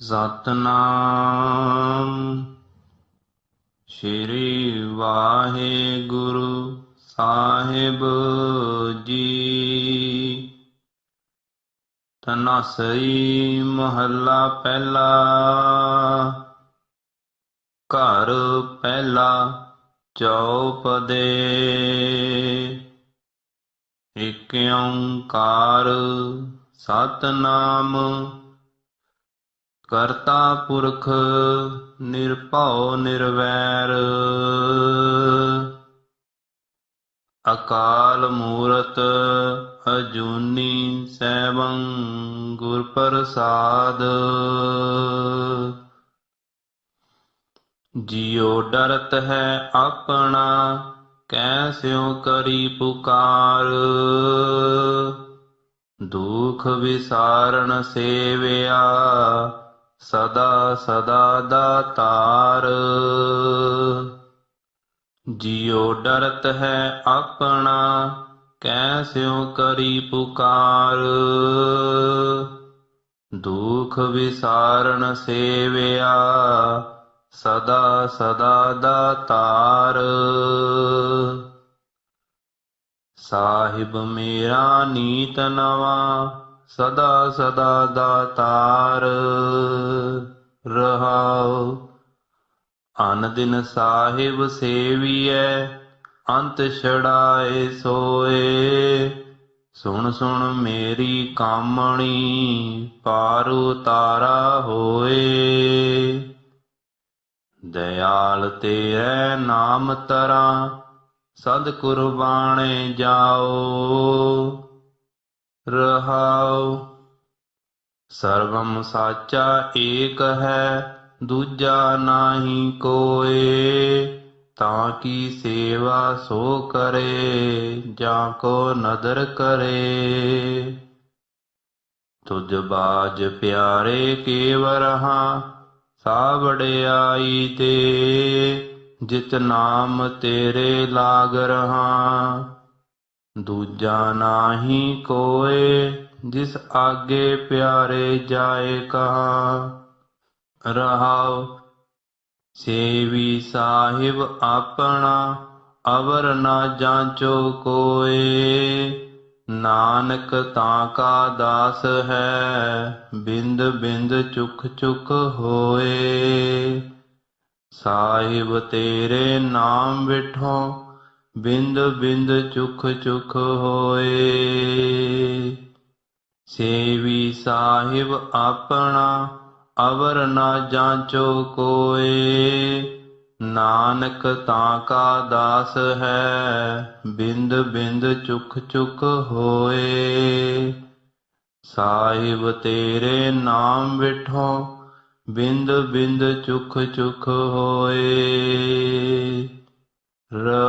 ਸਤਨਾਮ। ਸ਼੍ਰੀ ਵਾਹਿਗੁਰੂ ਸਾਹਿਬ ਜੀ। ਤਨਸਈ ਮਹੱਲਾ ਪਹਿਲਾ। ਘਰ ਪਹਿਲਾ ਚੌਪਦੇ। ਇਕ ਓੰਕਾਰ ਸਤਨਾਮ ਕਰਤਾ ਪੁਰਖ ਨਿਰਭਉ ਨਿਰਵੈਰ। ਅਕਾਲ ਮੂਰਤ ਅਜੂਨੀ ਸੈਵੰ ਗੁਰ ਪ੍ਰਸਾਦ। ਜਿਉ ਡਰਤ ਹੈ ਆਪਣਾ ਕੈਸਿਉ ਕਰੀ ਪੁਕਾਰ। ਦੁਖ ਵਿਸਾਰਨ ਸੇਵਿਆ ਸਦਾ ਸਦਾ ਦਾਤਾਰ ਜਿਉ ਡਰਤ ਹੈ ਆਪਣਾ ਕੈਸਿਉ ਕਰੀ ਪੁਕਾਰ। ਦੁਖ ਵਿਸਾਰਨ ਸੇਵਿਆ, ਸਦਾ ਸਦਾ ਦਾਤਾਰ ਸਾਹਿਬ ਮੇਰਾ ਨੀਤ ਨਵਾ ਸਦਾ ਸਦਾ ਦਾਤਾਰ ਰਹਾਉ। ਅਨ ਦਿਨ ਸਾਹਿਬ ਸੇਵੀਐ, ਅੰਤ ਛੜਾਏ ਸੋਏ। ਸੁਣ ਸੁਣ ਮੇਰੀ ਕਾਮਣੀ, ਪਾਰ ਉਤਾਰਾ ਹੋਏ। ਦਇਆਲ ਤੇਰੇ ਨਾਮ ਤਰਾ, ਸਦ ਕੁਰਬਾਨੇ ਜਾਓ। ਰਹਾਉ। ਸਰਵਮ ਸਾਚਾ ਏਕ ਹੈ, ਦੂਜਾ ਨਾਹੀ ਕੋਏ। ਤਾਂ ਕੀ ਸੇਵਾ ਸੋ ਕਰੇ, ਜਾਂ ਕੋ ਨਦਰ ਕਰੇ। ਤੁਜ ਬਾਜ ਪਿਆਰੇ ਕੇਵਰ ਹਾਂ ਸਾ ਆਈ ਤੇ। ਜਿਤ ਨਾਮ ਤੇਰੇ ਲਾਗ ਰਹਾ। ਦੂਜਾ ਨਾਹੀ ਕੋਏ, ਜਿਸ ਆਗੇ ਪਿਆਰੇ ਜਾਏ ਕਹਾ। ਰਹਾਉ, ਸੇਵੀ ਸਾਹਿਬ ਆਪਣਾ, ਅਵਰ ਨਾ ਜਾਂਚੋ ਕੋਏ। ਨਾਨਕ ਤਾਂ ਕਾ ਦਾਸ ਹੈ, ਬਿੰਦ ਬਿੰਦ ਚੁਖ ਚੁਕ ਹੋਏ। ਸਾਹਿਬ ਤੇਰੇ ਨਾਮ ਵਿਠੋ ਬਿੰਦ ਬਿੰਦ ਚੁਖ ਚੁਖ ਹੋਏ। ਸੇਵੀ ਸਾਹਿਬ ਆਪਣਾ ਅਵਰ ਨਾ ਜਾਂਚੋ ਕੋਏ। ਨਾਨਕ ਤਾਂ ਕਾ ਦਾਸ ਹੈ, ਬਿੰਦ ਬਿੰਦ ਚੁਖ ਚੁਖ ਹੋਏ। ਸਾਹਿਬ ਤੇਰੇ ਨਾਮ ਵਿਠੋ ਬਿੰਦ ਬਿੰਦ ਚੁਖ ਚੁਖ ਹੋਏ। ਰਹਾਉ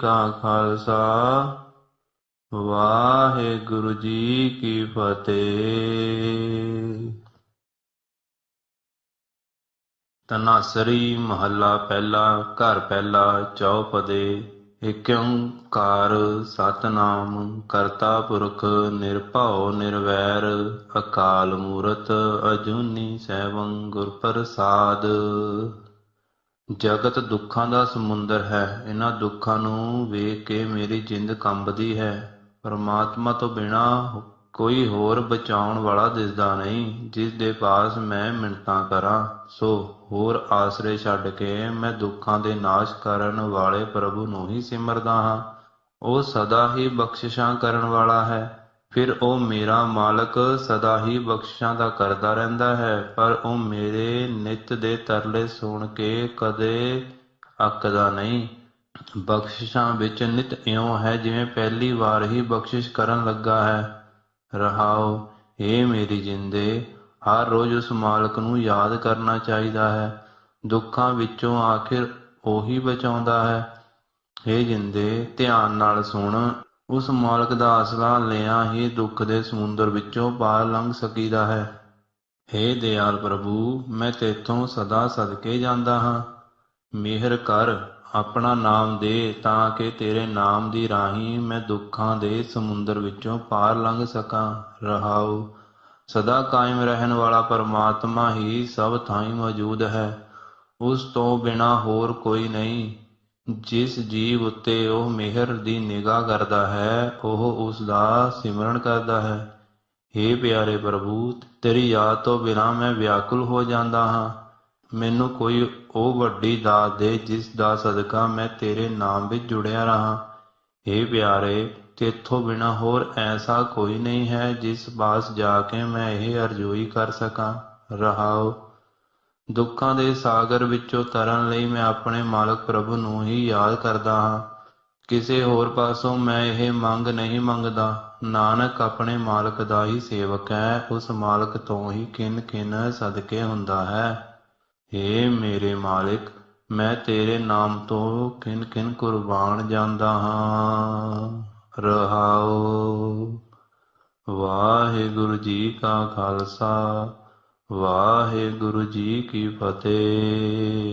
ਕਾ ਖਾਲਸਾ, ਵਾਹਿਗੁਰੂ ਜੀ ਕੀ ਫਤਿਹ। ਤਨਾਸਰੀ ਮਹੱਲਾ ਪਹਿਲਾ, ਘਰ ਪਹਿਲਾ, ਚੌਪਦੇ ਏਕ ਸਤਨਾਮ, ਕਰਤਾ ਪੁਰਖ, ਨਿਰਭਉ, ਨਿਰਵੈਰ, ਅਕਾਲ ਮੂਰਤ, ਅਜੂਨੀ ਸੈਭੰ ਗੁਰ ਪ੍ਰਸਾਦ ਜਗਤ ਦੁੱਖਾਂ ਦਾ ਸਮੁੰਦਰ ਹੈ। ਇਹਨਾਂ ਦੁੱਖਾਂ ਨੂੰ ਵੇਖ ਕੇ ਮੇਰੀ ਜਿੰਦ ਕੰਬਦੀ ਹੈ। ਪਰਮਾਤਮਾ ਤੋਂ ਬਿਨਾ ਕੋਈ ਹੋਰ ਬਚਾਉਣ ਵਾਲਾ ਦਿਸਦਾ ਨਹੀਂ। ਜਿਸ ਦੇ ਪਾਸ ਮੈਂ ਮਿੰਨਤਾਂ ਕਰਾਂ, ਸੋ ਹੋਰ ਆਸਰੇ ਛੱਡ ਕੇ ਮੈਂ ਦੁੱਖਾਂ ਦੇ ਨਾਸ਼ ਕਰਨ ਵਾਲੇ ਪ੍ਰਭੂ ਨੂੰ ਹੀ ਸਿਮਰਦਾ ਹਾਂ। ਉਹ ਸਦਾ ਹੀ ਬਖਸ਼ਿਸ਼ਾਂ ਕਰਨ ਵਾਲਾ ਹੈ। ਫਿਰ ਉਹ ਮੇਰਾ ਮਾਲਕ ਸਦਾ ਹੀ ਬਖਸ਼ਿਸ਼ਾਂ ਦਾ ਕਰਦਾ ਰਹਿੰਦਾ ਹੈ, ਪਰ ਉਹ ਮੇਰੇ ਨਿਤ ਦੇ ਤਰਲੇ ਸੁਣ ਕੇ ਕਦੇ ਅੱਕਦਾ ਨਹੀਂ। ਬਖਸ਼ਿਸ਼ਾਂ ਵਿੱਚ ਨਿਤ ਇਉਂ ਹੈ ਜਿਵੇਂ ਪਹਿਲੀ ਵਾਰ ਹੀ ਬਖਸ਼ਿਸ਼ ਕਰਨ ਲੱਗਾ ਹੈ। ਰਹਾਓ ਏ ਮੇਰੀ ਜਿੰਦੇ, ਹਰ ਰੋਜ਼ ਉਸ ਮਾਲਕ ਨੂੰ ਯਾਦ ਕਰਨਾ ਚਾਹੀਦਾ ਹੈ। ਦੁੱਖਾਂ ਵਿੱਚੋਂ ਆਖਿਰ ਉਹੀ ਬਚਾਉਂਦਾ ਹੈ। ਏ ਜਿੰਦੇ, ਧਿਆਨ ਨਾਲ ਸੁਣ। ਉਸ ਮਾਲਕ ਦਾ ਆਸਰਾ ਲਿਆ ਹੀ ਦੁੱਖ ਦੇ ਸਮੁੰਦਰ ਵਿੱਚੋਂ ਪਾਰ ਲੰਘ ਸਕੀਦਾ ਹੈ। ਹੇ ਦਿਆਲ ਪ੍ਰਭੂ, ਮੈਂ ਤੇਥੋਂ ਸਦਾ ਸਦਕੇ ਜਾਂਦਾ ਹਾਂ। ਮਿਹਰ ਕਰ, ਆਪਣਾ ਨਾਮ ਦੇ ਤਾਂ ਕਿ ਤੇਰੇ ਨਾਮ ਦੀ ਰਾਹੀਂ ਮੈਂ ਦੁੱਖਾਂ ਦੇ ਸਮੁੰਦਰ ਵਿੱਚੋਂ ਪਾਰ ਲੰਘ ਸਕਾਂ। ਰਹਾਉ, ਸਦਾ ਕਾਇਮ ਰਹਿਣ ਵਾਲਾ ਪਰਮਾਤਮਾ ਹੀ ਸਭ ਥਾਈਂ ਮੌਜੂਦ ਹੈ। ਉਸ ਤੋਂ ਬਿਨਾ ਹੋਰ ਕੋਈ ਨਹੀਂ। ਜਿਸ ਜੀਵ ਉੱਤੇ ਉਹ ਮਿਹਰ ਦੀ ਨਿਗਾਹ ਕਰਦਾ ਹੈ, ਉਹ ਉਸ ਦਾ ਸਿਮਰਨ ਕਰਦਾ ਹੈ। हे ਪਿਆਰੇ ਪ੍ਰਭੂ, ਤੇਰੀ ਯਾਦ ਤੋਂ ਬਿਨਾ ਮੈਂ ਵਿਆਕੁਲ ਹੋ ਜਾਂਦਾ ਹਾਂ। ਮੈਨੂੰ ਕੋਈ ਉਹ ਵੱਡੀ ਦਾਤ ਦੇ ਜਿਸ ਦਾ ਸਦਕਾ ਮੈਂ ਤੇਰੇ ਨਾਮ ਵਿੱਚ ਜੁੜਿਆ ਰਹਾ। हे ਪਿਆਰੇ, ਤੇਥੋਂ ਬਿਨਾ ਹੋਰ ਐਸਾ ਕੋਈ ਨਹੀਂ ਹੈ ਜਿਸ ਪਾਸ ਜਾ ਕੇ ਮੈਂ ਇਹ ਅਰਜ਼ੋਈ ਕਰ ਸਕਾਂ। ਰਹਾਉ ਦੁੱਖਾਂ ਦੇ ਸਾਗਰ ਵਿੱਚੋਂ ਤਰਨ ਲਈ ਮੈਂ ਆਪਣੇ ਮਾਲਕ ਪ੍ਰਭੂ ਨੂੰ ਹੀ ਯਾਦ ਕਰਦਾ ਹਾਂ। ਕਿਸੇ ਹੋਰ ਪਾਸੋਂ ਮੈਂ ਇਹ ਮੰਗ ਨਹੀਂ ਮੰਗਦਾ। ਨਾਨਕ ਆਪਣੇ ਮਾਲਕ ਦਾ ਹੀ ਸੇਵਕ ਹੈ। ਉਸ ਮਾਲਕ ਤੋਂ ਹੀ ਕਿਨ ਕਿਨ ਸਦਕੇ ਹੁੰਦਾ ਹੈ। ਏ ਮੇਰੇ ਮਾਲਿਕ, ਮੈਂ ਤੇਰੇ ਨਾਮ ਤੋਂ ਕਿਨ ਕਿਨ ਕੁਰਬਾਨ ਜਾਂਦਾ ਹਾਂ। ਰਹਾਓ। ਵਾਹਿਗੁਰੂ ਜੀ ਕਾ ਖਾਲਸਾ। ਵਾਹਿਗੁਰੂ ਜੀ ਕੀ ਫਤਿਹ।